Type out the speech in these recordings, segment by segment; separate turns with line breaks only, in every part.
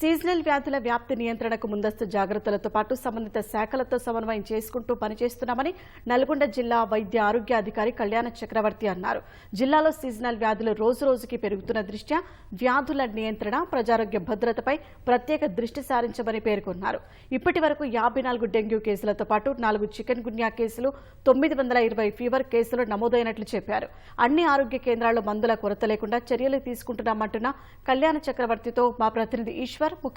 Seasonal వ్యాధుల వ్యాప్తి నియంత్రణకు ముందస్తు జాగ్రత్తలతో పాటు సంబంధిత శాఖలతో సమన్వయం చేసుకుంటూ పనిచేస్తున్నామని నల్గొండ జిల్లా వైద్య ఆరోగ్య అధికారి కళ్యాణ చక్రవర్తి అన్నారు. జిల్లాలో సీజనల్ వ్యాధులు రోజు రోజుకి పెరుగుతున్న దృష్ట్యా వ్యాధుల నియంత్రణ ప్రజారోగ్య భద్రతపై ప్రత్యేక దృష్టి సారించమని పేర్కొన్నారు. ఇప్పటి వరకు యాభై నాలుగు డెంగ్యూ కేసులతో పాటు నాలుగు చికెన్ గున్యా కేసులు తొమ్మిది వందల ఇరవై ఫీవర్ కేసులు నమోదైనట్లు చెప్పారు. అన్ని ఆరోగ్య కేంద్రాల్లో మందుల కొరత లేకుండా చర్యలు తీసుకుంటున్నామంటున్న కళ్యాణ చక్రవర్తితో మా ప్రతినిధి ఈశ్వర్ var bu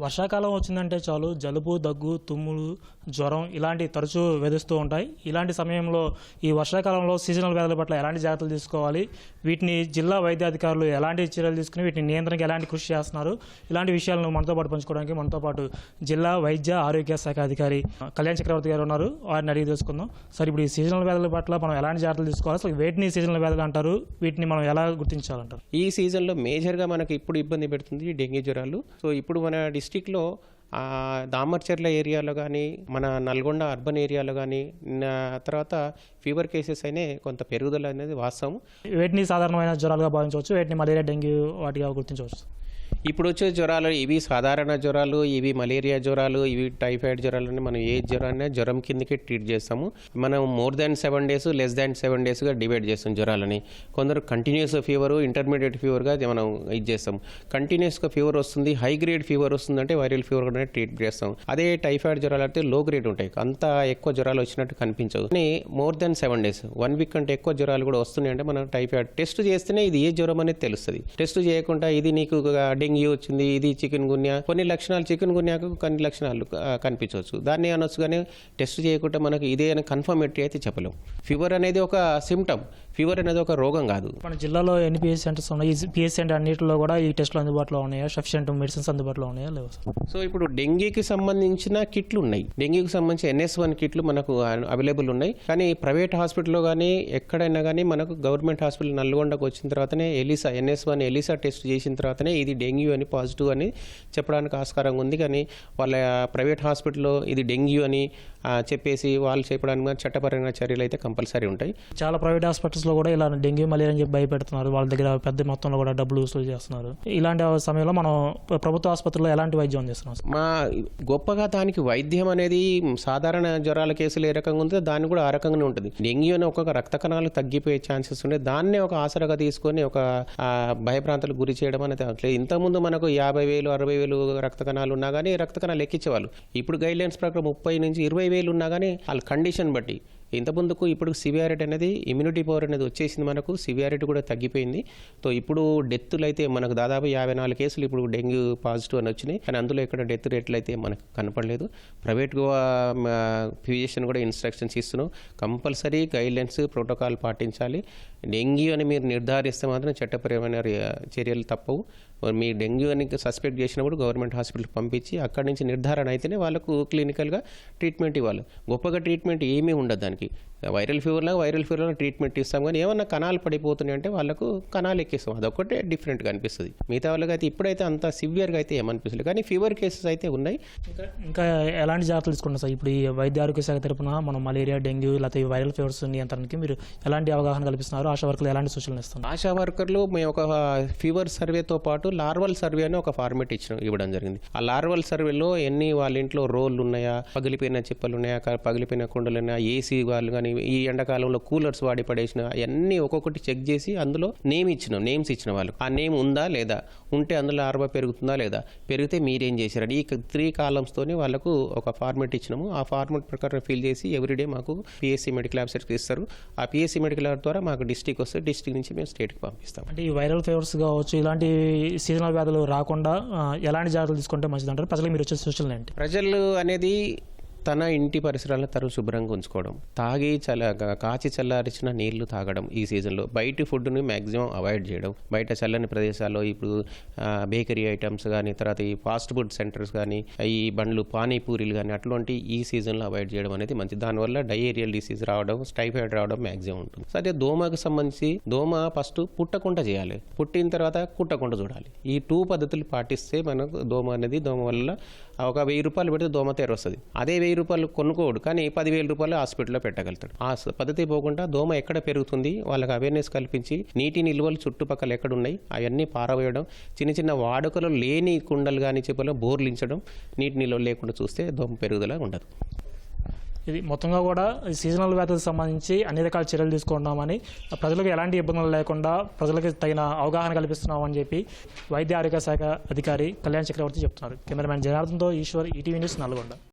వర్షాకాలం వచ్చిందంటే చాలు. జలుబు దగ్గు తుమ్ములు జ్వరం ఇలాంటి తరచూ వేధిస్తూ ఉంటాయి. ఇలాంటి సమయంలో ఈ వర్షాకాలంలో సీజనల్ వ్యాధుల పట్ల ఎలాంటి జాగ్రత్తలు తీసుకోవాలి? వీటిని జిల్లా వైద్యాధికారులు ఎలాంటి చర్యలు తీసుకుని వీటిని నియంత్రణకి ఎలాంటి కృషి చేస్తున్నారు? ఇలాంటి విషయాలను మనతో పాటు పంచుకోవడానికి మనతో పాటు జిల్లా వైద్య ఆరోగ్య శాఖ అధికారి కళ్యాణ్ చక్రవర్తి గారు ఉన్నారు. వారిని అడిగి తెలుసుకుందాం. సార్ ఇప్పుడు ఈ సీజనల్ వ్యాధుల పట్ల మనం ఎలాంటి జాగ్రత్తలు తీసుకోవాలి? అసలు వేటిని సీజనల్ వ్యాధులు అంటారు? వీటిని మనం ఎలా గుర్తించాలంటారు?
ఈ సీజన్లో మేజర్గా మనకి ఇప్పుడు ఇబ్బంది పెడుతుంది ఈ డెంగ్యూ జ్వరాలు. సో ఇప్పుడు మన డిస్టిక్లో దామర్చర్ల ఏరియాలో కానీ మన నల్గొండ అర్బన్ ఏరియాలో కానీ తర్వాత ఫీవర్ కేసెస్ అయినా కొంత పెరుగుదల అనేది వాస్తవం.
వేటిని సాధారణమైన జ్వరాలుగా భావించవచ్చు వేటిని మలేరియా డెంగ్యూ వాటిగా గుర్తించవచ్చు.
ఇప్పుడు వచ్చే జ్వరాలు ఇవి సాధారణ జ్వరాలు ఇవి మలేరియా జ్వరాలు ఇవి టైఫాయిడ్ జ్వరాలు అని మనం ఏ జ్వరాన్ని జ్వరం కిందకి ట్రీట్ చేస్తాము మనం more than seven days less than seven డేస్గా divide చేస్తాం జ్వరాలని. కొందరు కంటిన్యూస్ ఫీవరు ఇంటర్మీడియట్ ఫీవర్గా మనం ఇది చేస్తాం. కంటిన్యూస్గా ఫీవర్ వస్తుంది హై గ్రేడ్ ఫీవర్ వస్తుందంటే వైరల్ ఫీవర్ కూడా ట్రీట్ చేస్తాం. అదే టైఫాయిడ్ జ్వరాలు అయితే లో గ్రేడ్ ఉంటాయి అంత ఎక్కువ జ్వరాలు వచ్చినట్టు కనిపించవు. కానీ more than seven days one week కంటే ఎక్కువ జ్వరాలు కూడా వస్తున్నాయి అంటే మనం టైఫాయిడ్ టెస్ట్ చేస్తేనే ఇది ఏ జ్వరం అనేది తెలుస్తుంది. టెస్ట్ చేయకుండా ఇది నీకు డెంగ్యూ వచ్చింది ఇది చికెన్ గున్యా. కొన్ని లక్షణాలు చికెన్ గున్యాకు కొన్ని లక్షణాలు కనిపించవచ్చు. దాన్ని అనొచ్చు కానీ టెస్ట్ చేయకుండా మనకు ఇదే అని కన్ఫర్మేటరీ అయితే చెప్పలేం. ఫీవర్ అనేది ఒక సిమ్టమ్ ఫీవర్ అనేది ఒక రోగం కాదు.
మన జిల్లాలో ఎన్ని పిఎస్ సెంటర్స్ ఉన్నాయి? పిఎస్ సెంటర్ అన్నింటిలో కూడా ఈ టెస్టులు అందుబాటులో ఉన్నాయా? సఫిషియంట్ మెడిసిన్స్ అందుబాటులో ఉన్నాయా? లేవు
సో ఇప్పుడు డెంగీకి సంబంధించిన కిట్లు ఉన్నాయి. డెంగీకి సంబంధించి ఎన్ఎస్ వన్ కిట్లు మనకు అవైలబుల్ ఉన్నాయి. కానీ ప్రైవేట్ హాస్పిటల్లో కానీ ఎక్కడైనా కానీ మనకు గవర్నమెంట్ హాస్పిటల్ నల్గొండకు వచ్చిన తర్వాతనే ELISA NS one ELISA test చేసిన తర్వాతనే ఇది డెంగ్యూ అని పాజిటివ్ అని చెప్పడానికి ఆస్కారం ఉంది. కానీ వాళ్ళ ప్రైవేట్ హాస్పిటల్లో ఇది డెంగ్యూ అని చెప్పేసి వాళ్ళు చెప్పడానికి చట్టపరమైన చర్యలు అయితే కంపల్సరీ ఉంటాయి.
చాలా ప్రైవేట్ హాస్పిటల్స్లో కూడా ఇలా డెంగ్యూ మలేరియా అని చెప్పి భయపెడుతున్నారు. వాళ్ళ దగ్గర పెద్ద మొత్తంలో కూడా డబ్బులు వసూలు చేస్తున్నారు. ఇలాంటి సమయంలో మనం ప్ర- ప్రభుత్వ ఆసుపత్రిలో ఎలాంటి వైద్యం అందిస్తున్నాం సార్
మా గొప్పగా దానికి వైద్యం అనేది సాధారణ జ్వరాల కేసులు ఏ రకంగా ఉందో దాన్ని కూడా ఆ రకంగానే ఉంటుంది. డెంగ్యూ అని ఒక్కొక్క రక్త కణాలు తగ్గిపోయే ఛాన్సెస్ ఉండే దాన్నే ఒక ఆసరాగా తీసుకొని ఒక ఆ, భయభ్రాంతులకు గురి చేయడం అనేది అట్లేదు ఇంతకుముందు మనకు యాభై వేలు అరవై వేలు రక్త కణాలు ఉన్నా కానీ రక్త కణాలు ఎక్కించేవాళ్ళు. ఇప్పుడు గైడ్ లైన్స్ ప్రకారం ముప్పై నుంచి ఇరవై వేలు ఉన్నా కానీ వాళ్ళ కండిషన్ బట్టి. ఇంత ముందుకు ఇప్పుడు సివియారిటీ అనేది ఇమ్యూనిటీ పవర్ అనేది వచ్చేసింది మనకు సివియారిటీ కూడా తగ్గిపోయింది. సో ఇప్పుడు డెత్తులు అయితే మనకు దాదాపు యాభై నాలుగు కేసులు ఇప్పుడు డెంగ్యూ పాజిటివ్ అని వచ్చినాయి. కానీ అందులో ఇక్కడ డెత్ రేట్లు అయితే మనకు కనపడలేదు. ప్రైవేట్గా ఫిజిషియన్ కూడా ఇన్స్ట్రక్షన్స్ ఇస్తున్నాం. కంపల్సరీ గైడ్లైన్స్ ప్రోటోకాల్ పాటించాలి. డెంగ్యూ అని మీరు నిర్ధారిస్తే మాత్రం చట్టపరమైన చర్యలు తప్పవు. మీ డెంగ్యూ అని సస్పెక్ట్ చేసినప్పుడు గవర్నమెంట్ హాస్పిటల్కి పంపించి అక్కడి నుంచి నిర్ధారణ అయితేనే వాళ్ళకు క్లినికల్గా ట్రీట్మెంట్ ఇవ్వాలి. గొప్పగా ట్రీట్మెంట్ ఏమీ ఉండదు దానికి. వైరల్ ఫీవర్లో వైరల్ ఫీవర్లో ట్రీట్మెంట్ ఇస్తాం కానీ ఏమన్నా కణాలు పడిపోతున్నాయి అంటే వాళ్ళకు కణాలు ఎక్కిస్తాం. అదొక్కటే డిఫరెంట్గా అనిపిస్తుంది. మిగతా వాళ్ళకి అయితే ఇప్పుడైతే అంత సివియర్గా అయితే ఏమనిపిస్తుంది కానీ ఫీవర్ కేసెస్ అయితే ఉన్నాయి.
ఇంకా ఎలాంటి జాగ్రత్తలు తీసుకుంటాం సార్? ఇప్పుడు ఈ వైద్య ఆరోగ్య శాఖ తరపున మనం మలేరియా డెంగ్యూ లేకపోతే వైరల్ ఫీవర్స్ నియంత్రణకి మీరు ఎలాంటి అవగాహన కల్పిస్తున్నారు? ఆశా వర్కులు ఎలాంటి సూచనలు ఇస్తున్నారు?
ఆశా వర్కర్లు మేము ఒక ఫీవర్ సర్వేతో పాటు లార్వల్ సర్వే అని ఒక ఫార్మేట్ ఇచ్చిన ఇవ్వడం జరిగింది. ఆ లార్వల్ సర్వేలో ఎన్ని వాళ్ళ ఇంట్లో రోళ్ళు ఉన్నాయా పగిలిపోయిన చిప్పలు ఉన్నాయా పగిలిపోయిన కుండలు ఉన్నాయా ఏసీ వాళ్ళు కానీ ఈ ఎండాకాలంలో కూలర్స్ వాడి పడేసిన అవన్నీ ఒక్కొక్కటి చెక్ చేసి అందులో నేమ్ ఇచ్చినాం నేమ్స్ ఇచ్చిన వాళ్ళు. ఆ నేమ్ ఉందా లేదా? ఉంటే అందులో లార్వా పెరుగుతుందా లేదా? పెరిగితే మీరేం చేశారని ఈ త్రీ కాలమ్స్తోని వాళ్ళకు ఒక ఫార్మేట్ ఇచ్చినాము. ఆ ఫార్మేట్ ప్రకారం ఫిల్ చేసి ఎవ్రీడే మాకు పిఎస్సి మెడికల్ ఆఫీసర్కి ఇస్తారు. ఆ పిఎస్సి మెడికల్ ద్వారా మాకు డిస్టిక్ వస్తే డిస్టిక్ నుంచి మేము స్టేట్కి పంపిస్తాం.
అంటే ఈ వైరల్ ఫీవర్స్ కావచ్చు ఇలాంటి సీజనల్ వ్యాధులు రాకుండా ఎలాంటి జాగ్రత్తలు తీసుకుంటే మంచిది అంటారు ప్రజలకు మీరు వచ్చే సూచనలు ఏంటి?
ప్రజలు అనేది తన ఇంటి పరిసరాలను తను శుభ్రంగా ఉంచుకోవడం తాగి చల్ల కాచి చల్లారిచిన నీళ్ళు తాగడం ఈ సీజన్లో. బయట ఫుడ్ని మ్యాక్సిమం అవాయిడ్ చేయడం. బయట చల్లని ప్రదేశాల్లో ఇప్పుడు బేకరీ ఐటమ్స్ కానీ తర్వాత ఈ ఫాస్ట్ ఫుడ్ సెంటర్స్ కానీ ఈ బండ్లు పానీపూరీలు కానీ అట్లాంటి ఈ సీజన్లో అవాయిడ్ చేయడం అనేది మంచిది. దానివల్ల డయేరియల్ డిసీజ్ రావడం స్టైఫాయిడ్ రావడం మ్యాక్సిమం ఉంటుంది. అదే దోమకు సంబంధించి దోమ ఫస్ట్ పుట్టకుండా చేయాలి. పుట్టిన తర్వాత కుట్టకుండా చూడాలి. ఈ టూ పద్ధతులు పాటిస్తే మనకు దోమ అనేది దోమ వల్ల ఒక వెయ్యి రూపాయలు పెడితే దోమ తెర వస్తుంది. అదే వెయ్యి రూపాయలు కొనుక్కోడు కానీ పదివేల రూపాయలు హాస్పిటల్లో పెట్టగలుగుతాడు. ఆ పద్ధతి పోకుండా దోమ ఎక్కడ పెరుగుతుంది వాళ్ళకి అవేర్నెస్ కల్పించి నీటి నిల్వలు చుట్టుపక్కల ఎక్కడ ఉన్నాయి అవన్నీ పారవేయడం చిన్న చిన్న వాడుకలు లేని కుండలు కానీ చెప్పలో బోర్లించడం నీటి నిల్వలు లేకుండా చూస్తే దోమ పెరుగుదల ఉండదు.
ఇది మొత్తంగా కూడా ఈ సీజనల్ వ్యాధులకు సంబంధించి అన్ని రకాల చర్యలు తీసుకుంటున్నామని ప్రజలకు ఎలాంటి ఇబ్బందులు లేకుండా ప్రజలకు తగిన అవగాహన కల్పిస్తున్నామని చెప్పి వైద్య ఆరోగ్య శాఖ అధికారి కళ్యాణ్ చక్రవర్తి చెప్తున్నారు. కెమెరామ్యాన్ జనార్దన్తో ఈశ్వర్ ఈటీవీ న్యూస్ నల్గొండ.